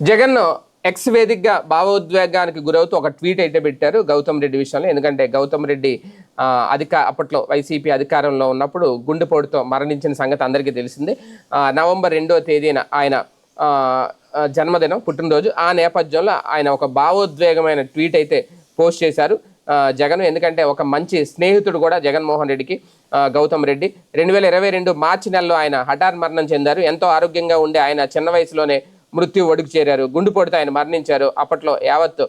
Jagan X వేదికగా భావోద్వేగానికి గురవుతూ ఒక ట్వీట్ అయితే పెట్టారు గౌతమ్ రెడ్డి విషయంలో. ఎందుకంటే గౌతమ్ రెడ్డి అధిక అప్పట్లో వైసీపీ అధికారంలో ఉన్నప్పుడు గుండెపోటుతో మరణించిన సంగతి అందరికీ తెలిసింది. నవంబర్ రెండో తేదీన ఆయన జన్మదినం పుట్టినరోజు. ఆ నేపథ్యంలో ఆయన ఒక భావోద్వేగమైన ట్వీట్ అయితే పోస్ట్ చేశారు. జగన్ ఎందుకంటే ఒక మంచి స్నేహితుడు కూడా జగన్మోహన్ రెడ్డికి గౌతమ్ రెడ్డి. రెండు వేల ఇరవై రెండు మార్చి నెలలో ఆయన హఠాన్ మరణం చెందారు. ఎంతో ఆరోగ్యంగా ఉండే ఆయన చిన్న వయసులోనే మృత్యు ఒడికి చేరారు. గుండెపోటుతో ఆయన మరణించారు. అప్పట్లో యావత్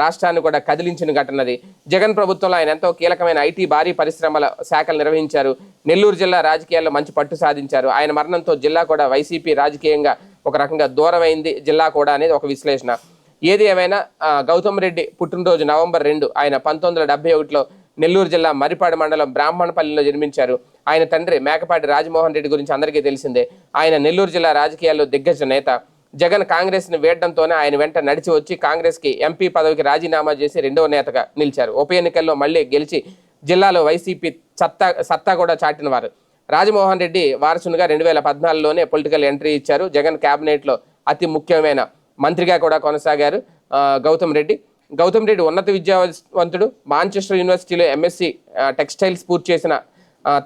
రాష్ట్రాన్ని కూడా కదిలించిన ఘటనది జగన్ ప్రభుత్వంలో ఆయన ఎంతో కీలకమైన ఐటీ భారీ పరిశ్రమల శాఖలు నిర్వహించారు. నెల్లూరు జిల్లా రాజకీయాల్లో మంచి పట్టు సాధించారు. ఆయన మరణంతో జిల్లా కూడా వైసీపీ రాజకీయంగా ఒక రకంగా దూరమైంది. జిల్లా కూడా అనేది ఒక విశ్లేషణ. ఏది ఏమైనా గౌతమ్ రెడ్డి పుట్టినరోజు నవంబర్ రెండు ఆయన పంతొమ్మిది వందల డెబ్బై ఒకటిలో నెల్లూరు జిల్లా మరిపాడు మండలం బ్రాహ్మణపల్లిలో జన్మించారు. ఆయన తండ్రి మేకపాటి రాజమోహన్ రెడ్డి గురించి అందరికీ తెలిసిందే. ఆయన నెల్లూరు జిల్లా రాజకీయాల్లో దిగ్గజ నేత. జగన్ కాంగ్రెస్ని వేయడంతోనే ఆయన వెంట నడిచి వచ్చి కాంగ్రెస్కి ఎంపీ పదవికి రాజీనామా చేసి రెండవ నేతగా నిలిచారు. ఉప ఎన్నికల్లో మళ్ళీ గెలిచి జిల్లాలో వైసీపీ సత్తా సత్తా కూడా చాటిన వారు. రాజమోహన్ రెడ్డి వారసునిగా రెండు వేల పద్నాలుగులోనే పొలిటికల్ ఎంట్రీ ఇచ్చారు. జగన్ క్యాబినెట్లో అతి ముఖ్యమైన మంత్రిగా కూడా కొనసాగారు గౌతమ్ రెడ్డి. గౌతమ్ రెడ్డి ఉన్నత విద్యావంతుడు. మాంచెస్టర్ యూనివర్సిటీలో ఎంఎస్సి టెక్స్టైల్స్ పూర్తి చేసిన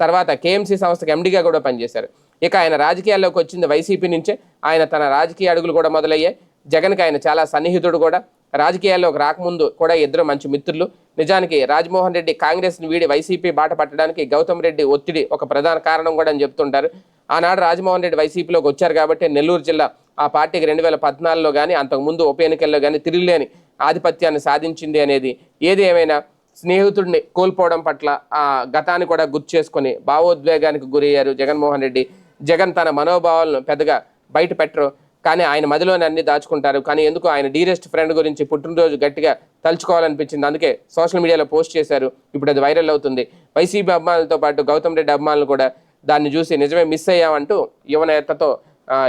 తర్వాత కేఎంసీ సంస్థకు ఎండిగా కూడా పనిచేశారు. ఇక ఆయన రాజకీయాల్లోకి వచ్చింది వైసీపీ నుంచే. ఆయన తన రాజకీయ అడుగులు కూడా మొదలయ్యాయి. జగన్కి ఆయన చాలా సన్నిహితుడు కూడా. రాజకీయాల్లోకి రాకముందు కూడా ఇద్దరు మంచి మిత్రులు. నిజానికి రాజమోహన్ రెడ్డి కాంగ్రెస్ని వీడి వైసీపీ బాట పట్టడానికి గౌతమ్ రెడ్డి ఒత్తిడి ఒక ప్రధాన కారణం కూడా అని చెప్తుంటారు. ఆనాడు రాజమోహన్ రెడ్డి వైసీపీలోకి వచ్చారు కాబట్టి నెల్లూరు జిల్లా ఆ పార్టీకి రెండు వేల పద్నాలుగులో కానీ అంతకుముందు ఉప ఎన్నికల్లో కానీ తిరిగిలేని ఆధిపత్యాన్ని సాధించింది అనేది ఏది ఏమైనా స్నేహితుడిని కోల్పోవడం పట్ల ఆ గతాన్ని కూడా గుర్తు చేసుకొని భావోద్వేగానికి గురయ్యారు జగన్మోహన్ రెడ్డి. జగన్ తన మనోభావాలను పెద్దగా బయట పెట్టరు. కానీ ఆయన మదిలోనే అన్ని దాచుకుంటారు. కానీ ఎందుకు ఆయన డీరెస్ట్ ఫ్రెండ్ గురించి పుట్టినరోజు గట్టిగా తలుచుకోవాలనిపించింది. అందుకే సోషల్ మీడియాలో పోస్ట్ చేశారు. ఇప్పుడు అది వైరల్ అవుతుంది. వైసీపీ అభిమానులతో పాటు గౌతమ్ రెడ్డి అభిమానులు కూడా దాన్ని చూసి నిజమే మిస్ అయ్యామంటూ యువనేతతో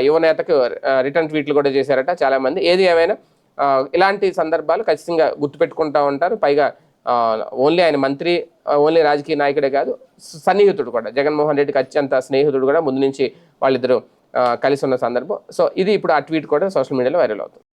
యువనేతకు రిటర్న్ ట్వీట్లు కూడా చేశారట చాలామంది. ఏది ఏమైనా ఇలాంటి సందర్భాలు ఖచ్చితంగా గుర్తుపెట్టుకుంటూ ఉంటారు. పైగా ఓన్లీ ఆయన మంత్రి ఓన్లీ రాజకీయ నాయకుడే కాదు సన్నిహితుడు కూడా. జగన్మోహన్ రెడ్డికి అత్యంత స్నేహితుడు కూడా ముందు నుంచి వాళ్ళిద్దరూ కలిసి ఉన్న సందర్భం. సో ఇది ఇప్పుడు ఆ ట్వీట్ కూడా సోషల్ మీడియాలో వైరల్ అవుతుంది.